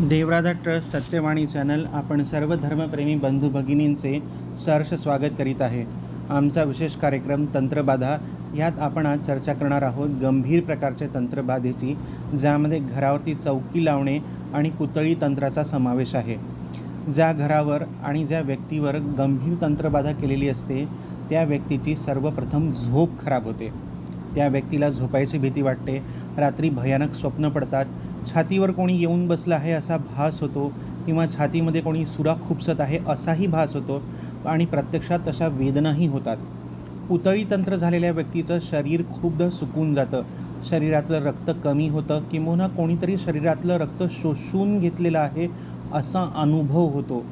देवराधा trust Satyavani channel आपण सर्व धर्मप्रेमी बंधू भगिनींचे सहर्ष स्वागत करीत आहे. आमचा विशेष कार्यक्रम तंत्रबाधा यात आपण आज चर्चा करणार आहोत गंभीर प्रकारच्या तंत्रबाधेची ज्यामध्ये घरावरती चौकी लावणे आणि पुतळी तंत्राचा समावेश आहे. ज्या घरावर आणि ज्या व्यक्तीवर गंभीर तंत्रबाधा केलेली असते त्या व्यक्तीची सर्वप्रथम झोप खराब होते. त्या व्यक्तीला झोपायची भीती वाटते रात्री भयानक स्वप्न पडतात छातीवर कोणी येऊन बसलं आहे असा भास होतो किंवा छातीमध्ये कोणी सुरा खुपसत आहे असाही भास होतो आणि प्रत्यक्षात तशा वेदनाही होतात. पुतळी तंत्र झालेल्या व्यक्तीचं शरीर खूपदा सुकून जातं. शरीरातलं रक्त कमी होतं किंबहुना कोणीतरी शरीरातलं रक्त शोषून घेतलेलं आहे असा अनुभव होतो.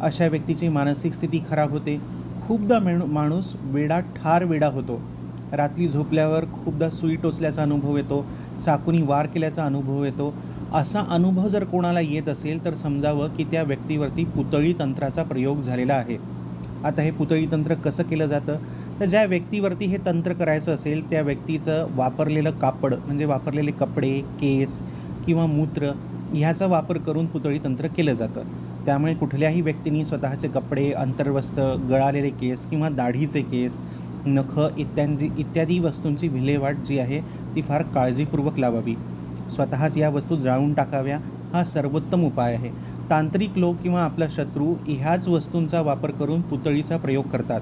अशा व्यक्तीची मानसिक स्थिती खराब होते. खूपदा मेणू माणूस वेडा ठार वेडा होतो. रात्री झोपल्यावर खूपदा सुई टोचल्याचा अनुभव येतो चाकूनी वार केल्याचा अनुभव येतो. असा अनुभव जर कोणाला येत असेल तर समजावं की त्या व्यक्तीवरती पुतळी तंत्राचा प्रयोग झालेला आहे. आता हे पुतळी तंत्र कसं केलं जातं? तर ज्या व्यक्तीवरती हे तंत्र करायचं असेल त्या व्यक्तीचं वापरलेलं कापड म्हणजे वापरलेले कपडे केस किंवा मूत्र ह्याचा वापर करून पुतळी तंत्र केलं जातं. त्यामुळे कुठल्याही व्यक्तीने स्वतःचे कपडे अंतर्वस्त्र गळालेले केस किंवा दाढीचे केस नखं इत्यादी इत्यादी वस्तूंची विल्हेवाट जी आहे ती फार काळजीपूर्वक लावावी. स्वतःच या वस्तू जाळून टाकाव्या हा सर्वोत्तम उपाय आहे. तांत्रिक लोक किंवा आपला शत्रू ह्याच वस्तूंचा वापर करून पुतळीचा प्रयोग करतात.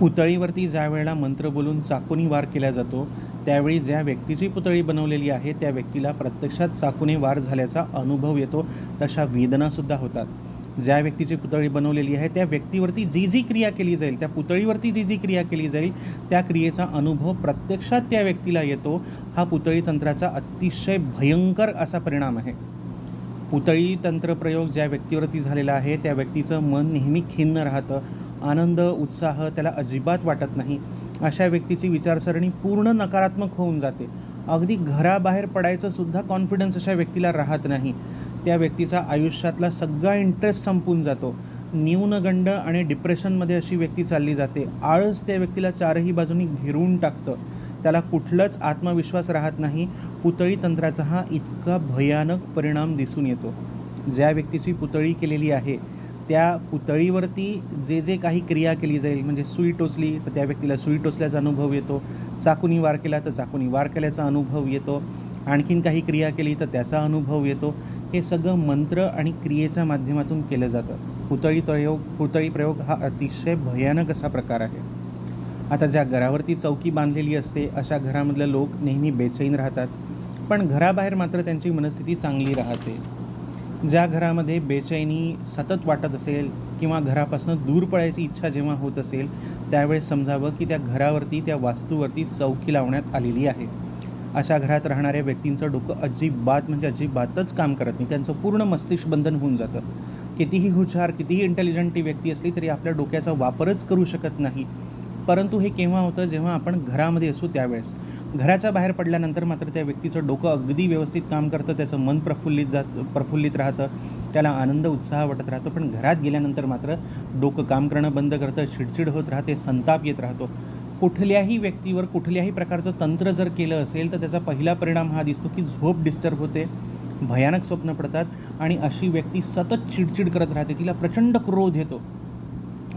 पुतळीवरती ज्या वेळेला मंत्र बोलून चाकूनी वार केला जातो त्यावेळी ज्या व्यक्तीची पुतळी बनवलेली आहे त्या व्यक्तीला प्रत्यक्षात चाकूने वार झाल्याचा अनुभव येतो तशा वेदनासुद्धा होतात. ज्या व्यक्तीची पुतळी बनवलेली आहे त्या व्यक्तीवरती जी जी क्रिया केली जाईल त्या पुतळीवरती जी जी क्रिया केली जाईल त्या क्रियेचा अनुभव प्रत्यक्षात त्या व्यक्तीला येतो. हा पुतळी तंत्राचा अतिशय भयंकर असा परिणाम आहे. पुतळी तंत्रप्रयोग ज्या व्यक्तीवरती झालेला आहे त्या व्यक्तीचं मन नेहमी खिन्न राहतं. आनंद उत्साह त्याला अजिबात वाटत नाही. अशा व्यक्तीची विचारसरणी पूर्ण नकारात्मक होऊन जाते. अगदी घराबाहेर पडायचं सुद्धा कॉन्फिडन्स अशा व्यक्तीला राहत नाही. त्या व्यक्तीचा आयुष्यातला सगळा इंटरेस्ट संपून जातो. न्यूनगंड आणि डिप्रेशनमध्ये अशी व्यक्ती चालली जाते. आळस त्या व्यक्तीला चारही बाजूनी घेरून टाकतं. त्याला कुठलंच आत्मविश्वास राहत नाही. पुतळी तंत्राचा हा इतका भयानक परिणाम दिसून येतो. ज्या व्यक्तीची पुतळी केलेली आहे त्या पुतळीवरती जे जे काही क्रिया केली जाईल म्हणजे सुई टोचली तर त्या व्यक्तीला सुई टोचल्याचा अनुभव येतो. चाकूनी वार केला तर चाकूनी वार केल्याचा अनुभव येतो. आणखीन काही क्रिया केली तर त्याचा अनुभव येतो. हे सगळं मंत्र आणि क्रियेच्या माध्यमातून केलं जातं. पुतळी प्रयोग पुतळी प्रयोग हा अतिशय भयानक असा प्रकार आहे. आता ज्या घरावरती चौकी बांधलेली असते अशा घरामधले लोक नेहमी बेचैन राहतात. पण घराबाहेर मात्र त्यांची मनस्थिती चांगली राहते. ज्या घरामध्ये बेचैनी सतत वाटत असेल किंवा घरापासून दूर पडायची इच्छा जेव्हा होत असेल त्यावेळेस समजावं की त्या घरावरती त्या वास्तूवरती चौकी लावण्यात आलेली आहे. अशा घरात राहणाऱ्या व्यक्तींचं डोकं अजिबात म्हणजे अजिबातच काम करत नाही. त्यांचं पूर्ण मस्तिष्क बंधन होऊन जातं. कितीही हुशार कितीही इंटेलिजंट ती व्यक्ती असली तरी आपल्या डोक्याचा वापरच करू शकत नाही. परंतु हे केव्हा होतं? जेव्हा आपण घरामध्ये असू त्यावेळेस. घराच्या बाहेर पडल्यानंतर मात्र त्या व्यक्तीचं डोकं अगदी व्यवस्थित काम करतं त्याचं मन प्रफुल्लित जात प्रफुल्लित राहतं त्याला आनंद उत्साह वाटत राहतो. पण घरात गेल्यानंतर मात्र डोकं काम करणं बंद करतं चिडचिड होत राहते संताप येत राहतो. कुठल्याही व्यक्तीवर कुठल्याही प्रकारचं तंत्र जर केलं असेल तर त्याचा पहिला परिणाम हा दिसतो की झोप डिस्टर्ब होते भयानक स्वप्न पडतात आणि अशी व्यक्ती सतत चिडचिड करत राहते. तिला प्रचंड क्रोध येतो.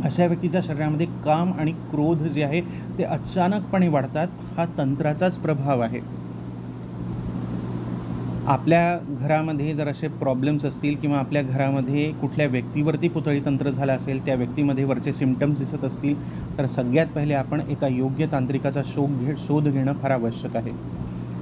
अशा व्यक्तीच्या शरीरामध्ये काम आणि क्रोध जे आहे ते अचानकपणे वाढतात. हा तंत्राचाच प्रभाव आहे. आपल्या घरामध्ये जर असे प्रॉब्लेम्स असतील किंवा आपल्या घरामध्ये कुठल्या व्यक्तीवरती पुतळी तंत्र झालं असेल त्या व्यक्तीमध्ये वरचे सिमटम्स दिसत असतील तर सगळ्यात पहिले आपण एका योग्य तांत्रिकाचा शोध घे शोध घेणं फार आवश्यक आहे.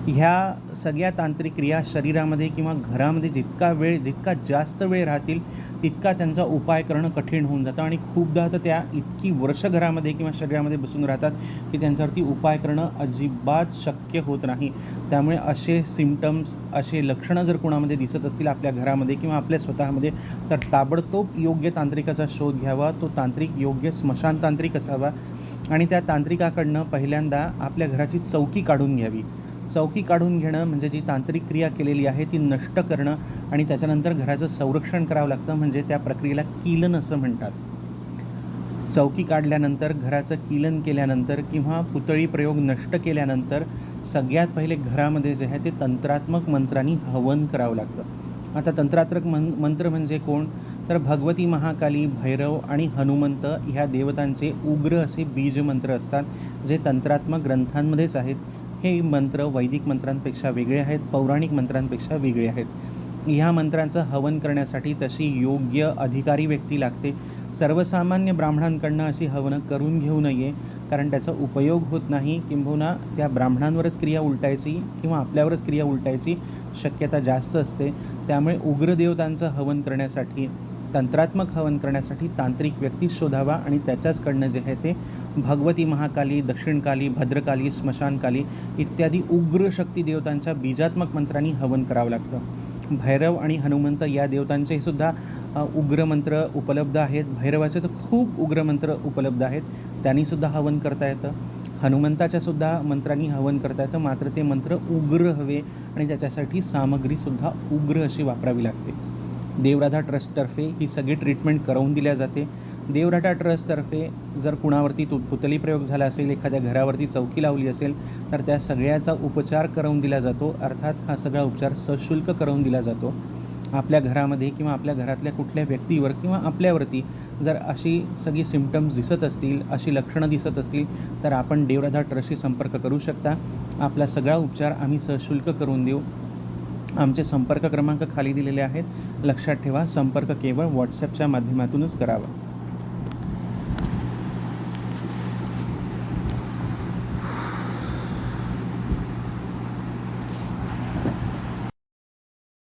ह्या सगळ्या तांत्रिक क्रिया शरीरामध्ये किंवा घरामध्ये जितका वेळ जितका जास्त वेळ राहतील तितका त्यांचा उपाय करणं कठीण होऊन जातं. आणि खूपदा तर त्या इतकी वर्ष घरामध्ये किंवा शरीरामध्ये बसून राहतात की त्यांच्यावरती उपाय करणं अजिबात शक्य होत नाही. त्यामुळे असे सिमटम्स असे लक्षणं जर कोणामध्ये दिसत असतील आपल्या घरामध्ये किंवा आपल्या स्वतःमध्ये तर ताबडतोब योग्य तांत्रिकाचा शोध घ्यावा. तो तांत्रिक योग्य स्मशान तांत्रिक असावा. आणि त्या तांत्रिकाकडनं पहिल्यांदा आपल्या घराची चौकी काढून घ्यावी. चौकी काढून घेणं म्हणजे जी तांत्रिक क्रिया केलेली आहे ती नष्ट करणं आणि त्याच्यानंतर घराचं संरक्षण करावं लागतं म्हणजे त्या प्रक्रियेला कीलन असं म्हणतात. चौकी काढल्यानंतर घराचं कीलन केल्यानंतर किंवा पुतळी प्रयोग नष्ट केल्यानंतर सगळ्यात पहिले घरामध्ये जे आहे ते तंत्रात्मक मंत्रांनी हवन करावं लागतं. आता तंत्रात्मक मन मंत्र म्हणजे कोण? तर भगवती महाकाली भैरव आणि हनुमंत ह्या देवतांचे उग्र असे बीज मंत्र असतात जे तंत्रात्मक ग्रंथांमध्येच आहेत. हे मंत्र वैदिक मंत्रांपेक्षा वेगळे आहेत पौराणिक मंत्रांपेक्षा वेगळे आहेत. ह्या मंत्रांचं हवन करण्यासाठी तशी योग्य अधिकारी व्यक्ती लागते. सर्वसामान्य ब्राह्मणांकडनं अशी हवनं करून घेऊ नये कारण त्याचा उपयोग होत नाही किंबहुना त्या ब्राह्मणांवरच क्रिया उलटायची किंवा आपल्यावरच क्रिया उलटायची शक्यता जास्त असते. त्यामुळे उग्र देवतांचं हवन करण्यासाठी तंत्रात्मक हवन करण्यासाठी तांत्रिक व्यक्ती शोधावा आणि त्याच्याचकडनं जे आहे ते भगवती महाकाली दक्षिणकाली भद्रकाली स्मशानकाली इत्यादी उग्र शक्ती देवतांच्या बीजात्मक मंत्रांनी हवन करावं लागतं. भैरव आणि हनुमंत या देवतांचे सुद्धा उग्र मंत्र उपलब्ध आहेत. भैरवाचे तर खूप उग्र मंत्र उपलब्ध आहेत. त्यांनीसुद्धा हवन करता येतं. हनुमंताच्या सुद्धा मंत्रांनी हवन करता येतं. मात्र ते मंत्र उग्र हवे आणि त्याच्यासाठी सामग्रीसुद्धा उग्र अशी वापरावी लागते. देवराधा ट्रस्टतर्फे ही सगळी ट्रीटमेंट करवून दिल्या जाते. देवराटा ट्रस्टतर्फे जर कुणावरती तु पुतली प्रयोग झाला असेल एखाद्या घरावरती चौकी लावली असेल तर त्या सगळ्याचा उपचार करवून दिला जातो. अर्थात हा सगळा उपचार सशुल्क करवून दिला जातो. आपल्या घरामध्ये किंवा आपल्या घरातल्या कुठल्या व्यक्तीवर किंवा आपल्यावरती जर अशी सगळी सिमटम्स दिसत असतील अशी लक्षणं दिसत असतील तर आपण देवराधा ट्रस्टशी संपर्क करू शकता. आपला सगळा उपचार आम्ही सशुल्क करून देऊ. आमचे संपर्क क्रमांक खाली दिलेले आहेत. लक्षात ठेवा संपर्क केवळ व्हॉट्सॲपच्या माध्यमातूनच करावा.